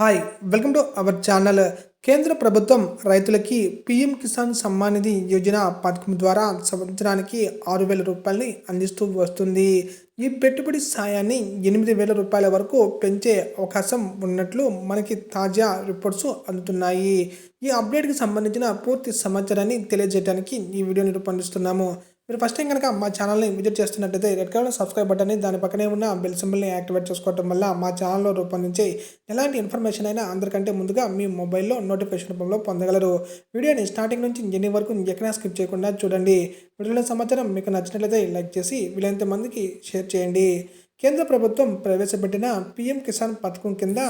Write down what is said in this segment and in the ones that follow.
Hi welcome to our channel కేంద్ర ప్రభుత్వం రైతులకి పీఎం కిసాన్ సమ్మాన్ నిధి యోజన పథకం ద్వారా సంవత్సరానికి ఆరు వేల రూపాయలని అందిస్తూ వస్తుంది. ఈ పెట్టుబడి సాయాన్ని ఎనిమిది వేల రూపాయల వరకు పెంచే అవకాశం ఉన్నట్లు మనకి తాజా రిపోర్ట్స్ అందుతున్నాయి. ఈ అప్డేట్కి సంబంధించిన పూర్తి సమాచారాన్ని తెలియజేయడానికి ఈ వీడియోని రూపొందిస్తున్నాము. మీరు ఫస్ట్ టైం కనుక మా ఛానల్ని విజిట్ చేస్తున్నట్టయితే రెడ్ కలర్ సబ్స్క్రైబ్ బటన్ని దాని పక్కనే ఉన్న బెల్ సింబల్ని యాక్టివేట్ చేసుకోవడం వల్ల మా ఛానల్లో రూపొందించే ఎలాంటి ఇన్ఫర్మేషన్ అయినా అందరికంటే ముందుగా మీ మొబైల్లో నోటిఫికేషన్ రూపంలో పొందగలరు. వీడియోని స్టార్టింగ్ నుంచి ఎన్ని వరకు ఎక్కడా స్కిప్ చేయకుండా చూడండి. వీడియోలో సమాచారం మీకు నచ్చినట్లయితే లైక్ చేసి వీలైనంత మందికి షేర్ చేయండి. కేంద్ర ప్రభుత్వం ప్రవేశపెట్టిన పీఎం కిసాన్ పథకం కింద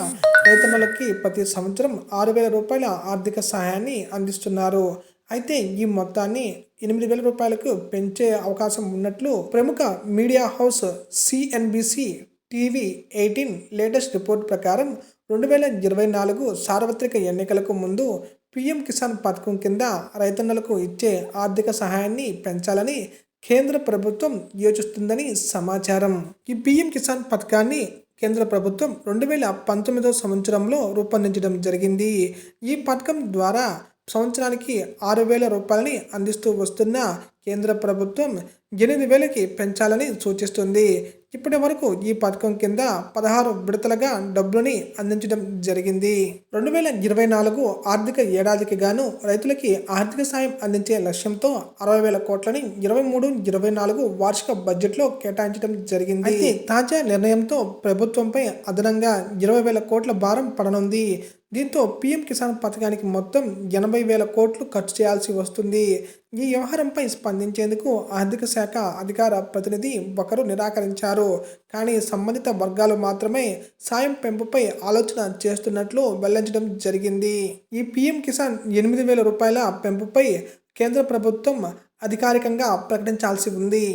రైతన్నలకి ప్రతి సంవత్సరం ఆరు వేల రూపాయల ఆర్థిక సహాయాన్ని అందిస్తున్నారు. అయితే ఈ మొత్తాన్ని ఎనిమిది వేల రూపాయలకు పెంచే అవకాశం ఉన్నట్లు ప్రముఖ media house CNBC TV eighteen latest report ప్రకారం రెండు వేల ఇరవై నాలుగు సార్వత్రిక ఎన్నికలకు ముందు పీఎం కిసాన్ పథకం కింద రైతన్నలకు ఇచ్చే ఆర్థిక సహాయాన్ని పెంచాలని కేంద్ర ప్రభుత్వం యోచిస్తుందని సమాచారం. ఈ పీఎం కిసాన్ పథకాన్ని కేంద్ర ప్రభుత్వం రెండు వేల పంతొమ్మిదో సంవత్సరంలో రూపొందించడం జరిగింది. ఈ పథకం ద్వారా సంవత్సరానికి ఆరు వేల రూపాయలని అందిస్తూ వస్తున్న కేంద్ర ప్రభుత్వం ఎనిమిది వేలకి పెంచాలని సూచిస్తుంది. ఇప్పటి వరకు ఈ పథకం కింద పదహారు విడతలుగా డబ్బులని అందించడం జరిగింది. రెండు వేల ఇరవై నాలుగు ఆర్థిక ఏడాదికి గాను రైతులకి ఆర్థిక సాయం అందించే లక్ష్యంతో అరవై వేల కోట్లని ఇరవై మూడు ఇరవై నాలుగు వార్షిక బడ్జెట్లో కేటాయించడం జరిగింది. అయితే తాజా నిర్ణయంతో ప్రభుత్వంపై అదనంగా ఇరవై వేల కోట్ల భారం పడనుంది. దీంతో పీఎం కిసాన్ పథకానికి మొత్తం ఎనభై వేల కోట్లు ఖర్చు చేయాల్సి వస్తుంది. ఈ వ్యవహారంపై స్పందించేందుకు ఆర్థిక శాఖ అధికార ప్రతినిధి ఒకరు నిరాకరించారు. కానీ సంబంధిత వర్గాలు మాత్రమే సాయం పెంపుపై ఆలోచన చేస్తున్నట్లు వెల్లడించడం జరిగింది. ఈ పీఎం కిసాన్ ఎనిమిది వేల రూపాయల పెంపుపై కేంద్ర ప్రభుత్వం అధికారికంగా ప్రకటించాల్సి ఉంది.